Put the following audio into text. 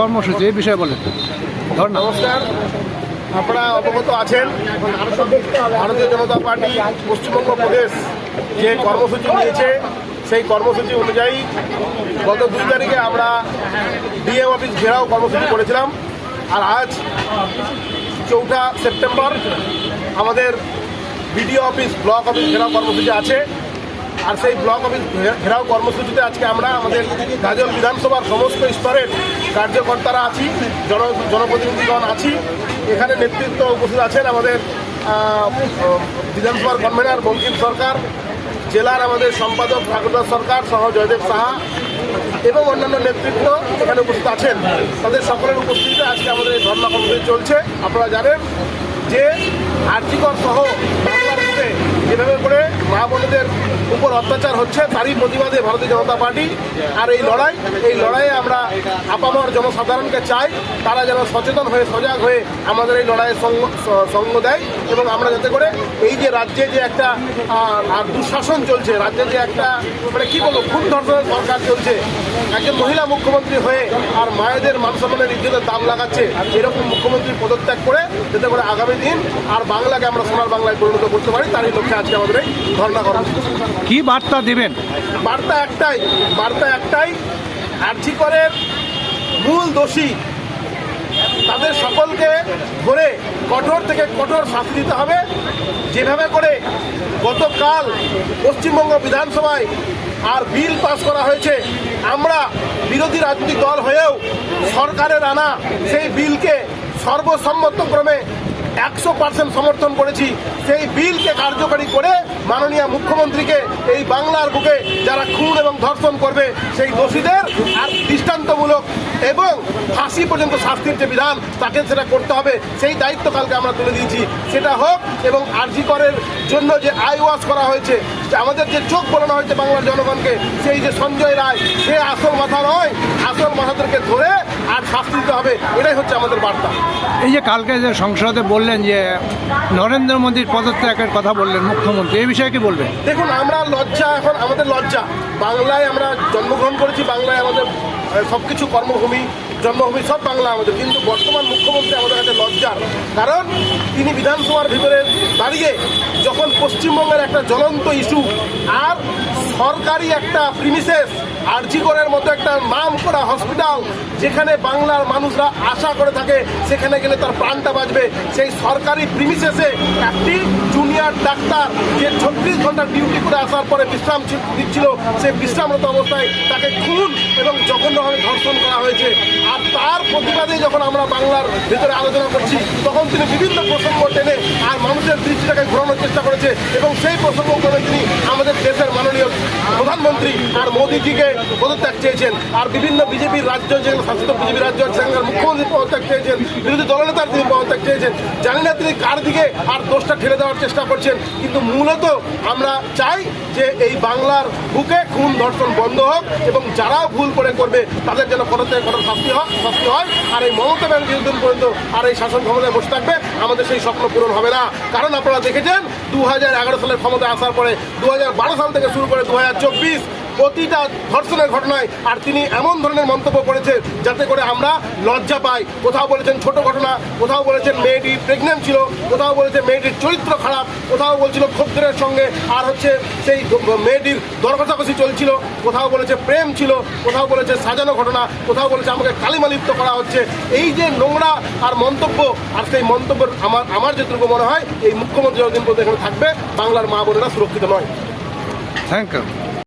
কর্মসূচি, এই বিষয়ে বলেন। নমস্কার। আপনারা অবগত আছেন, ভারতীয় জনতা পার্টি পশ্চিমবঙ্গ প্রদেশ যে কর্মসূচি নিয়েছে, সেই কর্মসূচি অনুযায়ী গত দুই তারিখে আমরা ডিএম অফিস ঘেরাও কর্মসূচি করেছিলাম। আর আজ চৌঠা সেপ্টেম্বর আমাদের বিডিও অফিস, ব্লক অফিস ঘেরাও কর্মসূচি আছে। আর সেই ব্লক অফিস ঘেরাও কর্মসূচিতে আজকে আমরা আমাদের গাজল বিধানসভার সমস্ত স্তরের কার্যকর্তারা আছি, জন জনপ্রতিনিধিগণ আছি। এখানে নেতৃত্ব উপস্থিত আছেন আমাদের বিধানসভার কনভেনার বঙ্কিম সরকার, জেলার আমাদের সম্পাদক ঠাকুরদাস সরকার, সহ জয়দেব সাহা এবং অন্যান্য নেতৃত্ব এখানে উপস্থিত আছেন। তাদের সকলের উপস্থিতিতে আজকে আমাদের এই ধর্ণা চলছে। আপনারা জানেন যে আর্থিকর সহ যেভাবে করে মা বোনদের উপর অত্যাচার হচ্ছে, তারই প্রতিবাদে ভারতীয় জনতা পার্টি আর এই লড়াই, এই লড়াইয়ে আমরা আপামর জনসাধারণকে চাই, তারা যেন সচেতন হয়ে, সজাগ হয়ে আমাদের এই লড়াইয়ের সঙ্গ সঙ্গ দেয়। এবং আমরা যাতে করে এই যে রাজ্যে যে একটা দুঃশাসন চলছে রাজ্যে যে একটা মানে কি বলব খুব ধর্ষণের সরকার চলছে। একজন মহিলা মুখ্যমন্ত্রী হয়ে আর মায়েদের মান সম্মানের ইজ্জতের দাম লাগাচ্ছে এরকম মুখ্যমন্ত্রী পদত্যাগ করে যাতে করে আগামী দিন আর বাংলাকে আমরা সোনার বাংলায় পরিণত করতে পারি তারই লক্ষ্যে আজকে আমাদের এই ধর্ণা করা কি বার্তা দিবেন? বার্তা একটাই বার্তা একটাই আর্থিকরের মূল দোষী তাদের সকলকে ধরে কঠোর থেকে কঠোর শাস্তি দিতে হবে। যেভাবে করে গতকাল পশ্চিমবঙ্গ বিধানসভায় আর বিল পাস করা হয়েছে, আমরা বিরোধী রাজনৈতিক দল হয়েও সরকারের আনা সেই বিলকে সর্বসম্মতক্রমে একশো পার্সেন্ট সমর্থন করেছি। সেই বিলকে কার্যকরী করে মাননীয় মুখ্যমন্ত্রীকে এই বাংলার বুকে যারা খুন এবং ধর্ষণ করবে, সেই দোষীদের আর দৃষ্টান্তমূলক এবং ফাঁসি পর্যন্ত শাস্তির যে বিধান, তাকে সেটা করতে হবে। সেই দায়িত্ব কালকে আমরা তুলে দিয়েছি। সেটা হোক এবং আরজি করের জন্য যে আই ওয়াশ করা হয়েছে আমাদের যে চোখ বলানো হয়েছে বাংলার জনগণকে সেই যে সঞ্জয় রায় সে আসল মাথা নয় আসল মাথাদেরকে ধরে আর শাস্তি দিতে হবে এটাই হচ্ছে আমাদের বার্তা। এই যে কালকে যে সংসদে বললেন যে নরেন্দ্র মোদীর পদত্যাগের কথা বললেন মুখ্যমন্ত্রী এই বিষয়ে কি বলবেন? দেখুন আমরা লজ্জা এখন আমাদের লজ্জা। বাংলায় আমরা জন্মগ্রহণ করেছি বাংলায় আমাদের সব কিছু কর্মভূমি, জন্মভূমি, সব বাংলা আমাদের। কিন্তু বর্তমান মুখ্যমন্ত্রী আমাদের কাছে লজ্জার কারণ, তিনি বিধানসভার ভিতরে দাঁড়িয়ে যখন পশ্চিমবঙ্গের একটা জ্বলন্ত ইস্যু আর সরকারি একটা প্রিমিসেস আরজিগড়ের মতো একটা নাম করা হসপিটাল যেখানে বাংলার মানুষরা আশা করে থাকে, সেখানে গেলে তার প্রাণটা বাঁচবে। সেই সরকারি প্রিমিসেসে একটি জুনিয়র ডাক্তার যে ছত্রিশ ঘণ্টা ডিউটি করে আসার পরে বিশ্রাম ছি- নিচ্ছিল, সে বিশ্রামরত অবস্থায় তাকে খুন এবং জঘন্যভাবে ধর্ষণ করা হয়েছে। আর তার প্রতিবাদে যখন আমরা বাংলার ভিতরে আলোচনা করছি, তখন তিনি বিভিন্ন প্রসঙ্গ টেনে আর মানুষের দৃষ্টিটাকে ঘোরানোর চেষ্টা করেছে এবং সেই প্রসঙ্গ করে তিনি আমাদের দেশের মাননীয় প্রধানমন্ত্রী আর মোদীজিকে পদত্যাগ চেয়েছেন। আর বিভিন্ন বিজেপির রাজ্য যেগুলো শাসিত বিজেপি রাজ্য সেখানকার মুখ্যমন্ত্রী পদত্যাগ চেয়েছেন, বিরোধী দলনেতার তিনি পদত্যাগ চেয়েছেন। জানি না তিনি কার দিকে আর দোষটা ঠেলে দেওয়ার চেষ্টা করছেন, কিন্তু মূলত আমরা চাই যে এই বাংলার বুকে খুন ধর্ষণ বন্ধ হোক এবং যারা ভুল করে করবে, তাদের যেন কঠোর থেকে কঠোর শাস্তি হয় শাস্তি হয়। আর এই মমতা ব্যানার্জি যতদিন পর্যন্ত আর এই শাসন ক্ষমতায় বসে থাকবে, আমাদের সেই স্বপ্ন পূরণ হবে না। কারণ আপনারা দেখেছেন দু হাজার এগারো সালের ক্ষমতায় আসার পরে দু হাজার বারো সাল থেকে শুরু করে দু হাজার চব্বিশ প্রতিটা ধর্ষণের ঘটনায় আর তিনি এমন ধরনের মন্তব্য করেছে যাতে করে আমরা লজ্জা পাই। কোথাও বলেছেন ছোট ঘটনা, কোথাও বলেছেন মেয়েটি প্রেগনেন্ট ছিল, কোথাও বলেছে মেয়েটির চরিত্র খারাপ, কোথাও বলছিল খদ্দের সঙ্গে আর হচ্ছে সেই মেয়েটির দরকষাকষি চলছিল, কোথাও বলেছে প্রেম ছিল, কোথাও বলেছে সাজানো ঘটনা, কোথাও বলেছে আমাকে কালিমালিপ্ত করা হচ্ছে। এই যে নোংরা আর মন্তব্য, আর সেই মন্তব্যের আমার আমার যেটুকু মনে হয়, এই মুখ্যমন্ত্রী যতদিন পর্যন্ত এখানে থাকবে, বাংলার মা বোনেরা সুরক্ষিত নয়। Thank you